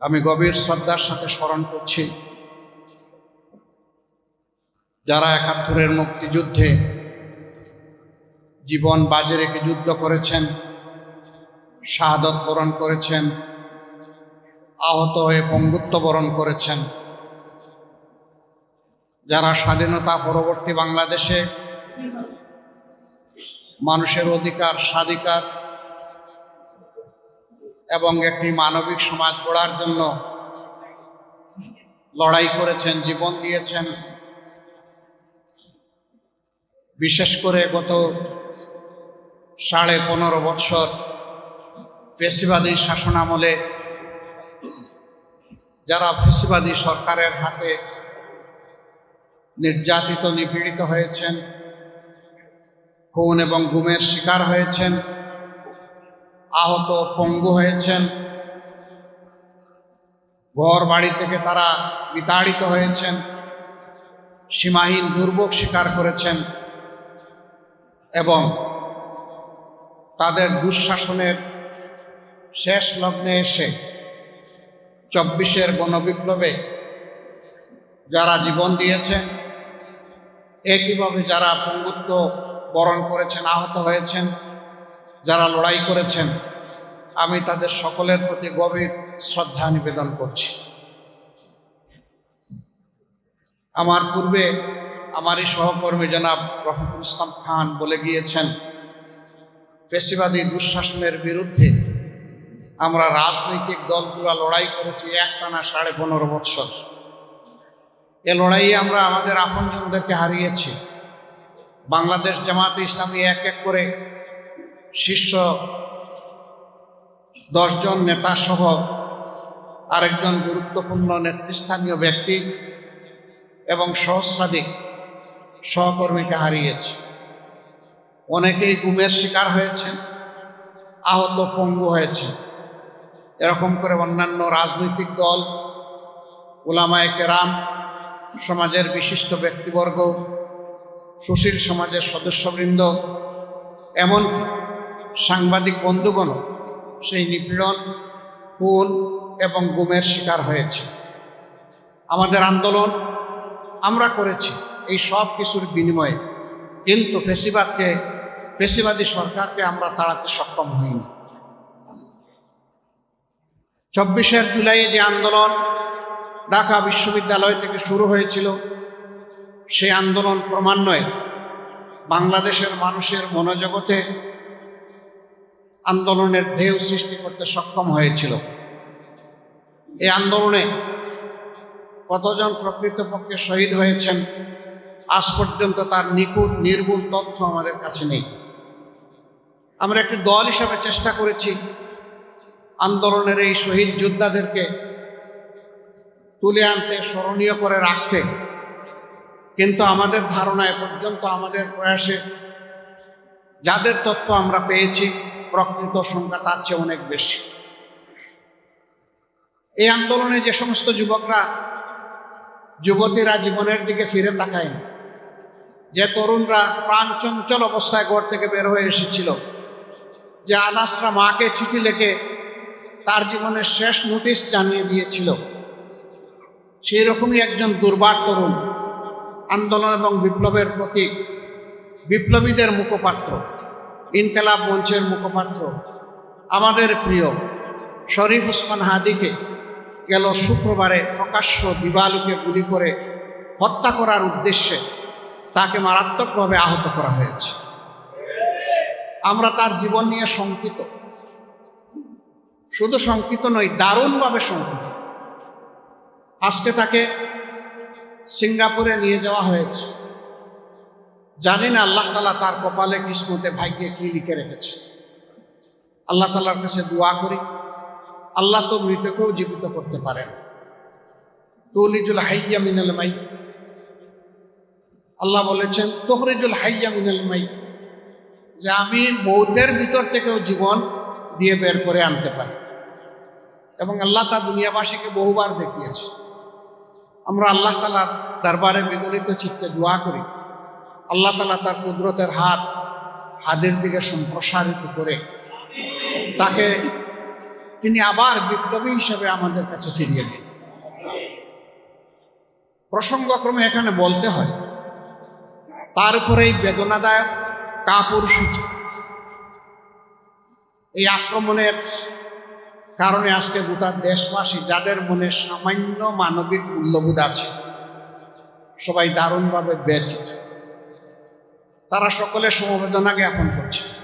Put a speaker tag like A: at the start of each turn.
A: আমি গভীর শ্রদ্ধার সাথে স্মরণ করছি। যারা একাত্তরের মুক্তিযুদ্ধে জীবন বাজে রেখে যুদ্ধ করেছেন, শাহাদত বরণ করেছেন, আহত হয়ে পঙ্গুত্ব বরণ করেছেন, যারা স্বাধীনতা পরবর্তী বাংলাদেশে মানুষের অধিকার, স্বাধিকার এবং একটি মানবিক সমাজ গড়ার জন্য লড়াই করেছেন, জীবন দিয়েছেন। বিশেষ করে গত সাড়ে পনেরো বৎসর পেশিবাদী শাসনামলে যারা ফেসিবাদী সরকারের হাতে নির্যাতিত, নিপীড়িত হয়েছেন, খুন এবং গুমের শিকার হয়েছেন আহত পঙ্গু হয়েছেন। ঘর বাড়ি থেকে তারা বিতাড়িত হয়েছেন। সীমাহীন দুর্ভোগ স্বীকার করেছেন এবং তাদের দুঃশাসনের শেষ লগ্নে এসে চব্বিশের গণবিপ্লবে যারা জীবন দিয়েছেন, একইভাবে যারা পঙ্গুত্ব বরণ করেছেন, আহত হয়েছেন যারা লড়াই করেছেন, আমি তাদের সকলের প্রতি গভীর শ্রদ্ধা নিবেদন করছি। আমার পূর্বে আমারই সহকর্মী জনাব রফিকুল ইসলাম খান বলে গিয়েছেন পেশিবাদী দুঃশাসনের বিরুদ্ধে আমরা রাজনৈতিক দলগুলো লড়াই করেছি একটানা সাড়ে পনেরো বৎসর। এ লড়াইয়ে আমরা আমাদের আপনজনদেরকে হারিয়েছি। বাংলাদেশ জামাতে ইসলামী এক এক করে শীর্ষ দশজন নেতা সহ আরেকজন গুরুত্বপূর্ণ নেতৃস্থানীয় ব্যক্তি এবং সহস্রাধিক সহকর্মীকে হারিয়েছে। অনেকেই গুমের শিকার হয়েছেন, আহত পঙ্গু হয়েছে এরকম করে অন্যান্য রাজনৈতিক দল ওলামায় কেরাম, সমাজের বিশিষ্ট ব্যক্তিবর্গ, সুশীল সমাজের সদস্যবৃন্দ এমন সাংবাদিক বন্ধুগণ, সেই নিপীড়ন, খুন এবং গুমের শিকার হয়েছে। আমাদের আন্দোলন আমরা করেছি, এই সব কিছুর বিনিময়ে। কিন্তু ফেসিবাদকে, ফেসিবাদী সরকারকে আমরা তাড়াতে সক্ষম হইনি। চব্বিশের জুলাইয়ে যে আন্দোলন ঢাকা বিশ্ববিদ্যালয় থেকে শুরু হয়েছিল, সেই আন্দোলন ক্রমান্বয়ে বাংলাদেশের মানুষের মনোজগতে আন্দোলনের ঢেউ সৃষ্টি করতে সক্ষম হয়েছিল। এই আন্দোলনে কতজন প্রকৃতপক্ষে শহীদ হয়েছেন, আজ পর্যন্ত তার নিখুঁত, নির্ভুল তথ্য আমাদের কাছে নেই। আমরা একটি দল হিসাবে চেষ্টা করেছি আন্দোলনের এই শহীদ যোদ্ধাদেরকে তুলে আনতে, স্মরণীয় করে রাখতে। কিন্তু আমাদের ধারণা এ পর্যন্ত আমাদের প্রয়াসে যাদের তথ্য আমরা পেয়েছি প্রকৃত সংখ্যা তার চেয়ে অনেক বেশি। এই আন্দোলনে যে সমস্ত যুবকরা, যুবতীরা জীবনের দিকে ফিরে তাকায়, যে তরুণরা প্রাণ চঞ্চল অবস্থায় ঘর থেকে বের হয়ে এসেছিল, যে আনাসরা মাকে চিঠি লেখে তার জীবনের শেষ নোটিশ জানিয়ে দিয়েছিল, সেই রকমই একজন দুর্বার তরুণ, আন্দোলন এবং বিপ্লবের প্রতীক, বিপ্লবীদের মুখপাত্র। ইনকালাব মঞ্চের মুখপাত্র। আমাদের প্রিয় শরীফ ওসমান হাদিকে গেল শুক্রবারে প্রকাশ্য দিবালুকে গুলি করে হত্যা করার উদ্দেশ্যে তাকে মারাত্মকভাবে আহত করা হয়েছে। আমরা তার জীবন নিয়ে শঙ্কিত। শুধু শঙ্কিত নই, দারুণভাবে শঙ্কিত। আজকে তাকে সিঙ্গাপুরে নিয়ে যাওয়া হয়েছে। জানি না আল্লাহ তালা তার কপালে কিসমতে ভাগ্যে কি লিখে রেখেছে। আল্লাহ তালার কাছে দোয়া করি। আল্লাহ তো মৃতকেও জীবিত করতে পারেন। তলিজুল হাইয়া মিনাল মাই আল্লাহ বলেছেন তোহরিজুল হাইয়া মিনাল মাই যে আমি মৌতের ভিতর থেকেও জীবন দিয়ে বের করে আনতে পারি। এবং আল্লাহ তা দুনিয়াবাসীকে বহুবার দেখিয়েছে। আমরা আল্লাহ তালার দরবারে বিগলিত চিত্তে দোয়া করি। আল্লাহ তালা তার কুদরতের হাত হাতের দিকে সম্প্রসারিত করে তাকে তিনি আবার বিপ্লবী হিসেবে আমাদের কাছে ফিরিয়ে দিন। প্রসঙ্গক্রমে এখানে বলতে হয়, তার উপরে এই বেদনাদায়ক কাপুরুষিত এই আক্রমণের কারণে আজকে গোটা দেশবাসী, যাদের মনে সামান্য মানবিক মূল্যবোধ আছে, সবাই দারুণভাবে ব্যথিত। তারা সকলে সমবেদনা জ্ঞাপন করছে।